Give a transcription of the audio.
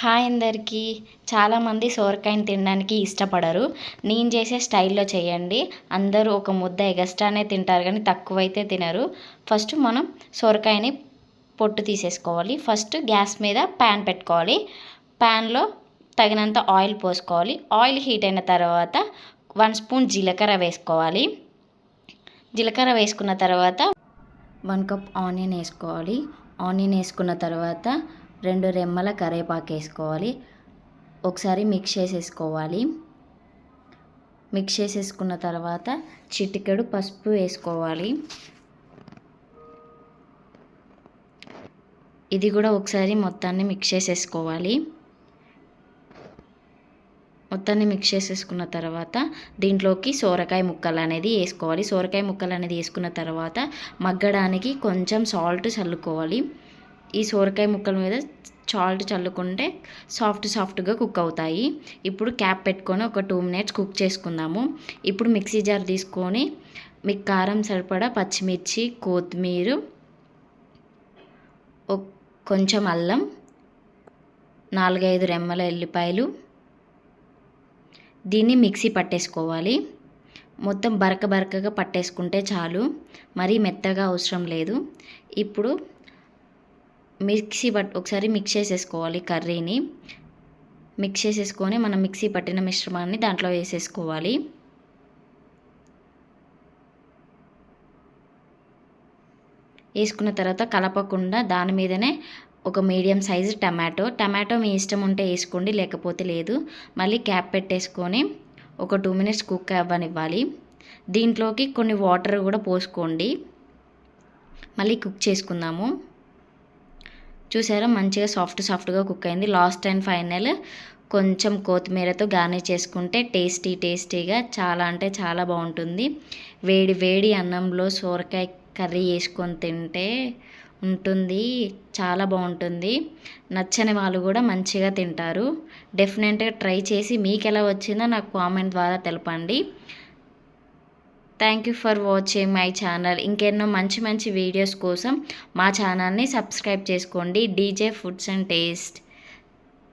Hi అందరికీ. చాలామంది సోరకాయని తినడానికి ఇష్టపడరు. నేను చేసే స్టైల్లో చేయండి. అందరూ ఒక ముద్ద ఎగస్ట్రానే తింటారు కానీ తక్కువైతే తినరు. ఫస్ట్ మనం సోరకాయని పొట్టు తీసేసుకోవాలి. ఫస్ట్ గ్యాస్ మీద ప్యాన్ పెట్టుకోవాలి. ప్యాన్లో తగినంత ఆయిల్ పోసుకోవాలి. ఆయిల్ హీట్ అయిన తర్వాత వన్ స్పూన్ జీలకర్ర వేసుకోవాలి. జీలకర్ర వేసుకున్న తర్వాత వన్ కప్ ఆనియన్ వేసుకోవాలి. ఆనియన్ వేసుకున్న తర్వాత రెండు రెమ్మల కరివేపాకు వేసుకోవాలి ఒకసారి మిక్స్ చేసేసుకోవాలి. మిక్స్ చేసేసుకున్న తర్వాత చిటికెడు పసుపు వేసుకోవాలి. ఇది కూడా ఒకసారి మొత్తాన్ని మిక్స్ చేసేసుకోవాలి. మొత్తాన్ని మిక్స్ చేసేసుకున్న తర్వాత దీంట్లోకి సోరకాయ ముక్కలు అనేది వేసుకోవాలి. సోరకాయ ముక్కలు అనేది వేసుకున్న తర్వాత మగ్గడానికి కొంచెం సాల్ట్ చల్లుకోవాలి. ఈ సోరకాయ ముక్కల మీద సాల్ట్ చల్లుకుంటే సాఫ్ట్ సాఫ్ట్గా కుక్ అవుతాయి. ఇప్పుడు క్యాప్ పెట్టుకొని ఒక టూ మినిట్స్ కుక్ చేసుకుందాము. ఇప్పుడు మిక్సీ జార్ తీసుకొని మీకు కారం సరిపడా పచ్చిమిర్చి కొత్తిమీర కొంచెం అల్లం నాలుగైదు రెమ్మల ఎల్లిపాయలు. దీన్ని మిక్సీ పట్టేసుకోవాలి. మొత్తం బరక బరకగా పట్టేసుకుంటే చాలు. మరీ మెత్తగా అవసరం లేదు. ఇప్పుడు మిక్సీ పట్ ఒకసారి మిక్స్ చేసేసుకోవాలి కర్రీని. మిక్స్ చేసేసుకొని మనం మిక్సీ పట్టిన మిశ్రమాన్ని దాంట్లో వేసేసుకోవాలి. వేసుకున్న తర్వాత కలపకుండా దాని మీదనే ఒక మీడియం సైజు టమాటో. టమాటో మీ ఇష్టం ఉంటే వేసుకోండి లేకపోతే లేదు. మళ్ళీ క్యాప్ పెట్టేసుకొని ఒక టూ మినిట్స్ కుక్ అవ్వనివ్వాలి. దీంట్లోకి కొన్ని వాటర్ కూడా పోసుకోండి. మళ్ళీ కుక్ చేసుకుందాము. చూసారా? మంచిగా సాఫ్ట్ సాఫ్ట్గా కుక్ అయింది. లాస్ట్ అండ్ ఫైనల్ కొంచెం కొత్తిమీరతో గార్నిష్ చేసుకుంటే టేస్టీ టేస్టీగా చాలా అంటే చాలా బాగుంటుంది. వేడి వేడి అన్నంలో సోరకాయ కర్రీ వేసుకొని తింటే ఉంటుంది. చాలా బాగుంటుంది. నచ్చని వాళ్ళు కూడా మంచిగా తింటారు. డెఫినెట్గా ట్రై చేసి మీకు ఎలా వచ్చిందో నాకు కామెంట్ ద్వారా తెలపండి. Thank you for watching my channel ఇంకెన్నో మంచి మంచి వీడియోస్ కోసం మా ఛానల్ని సబ్స్క్రైబ్ చేసుకోండి. DJ foods and taste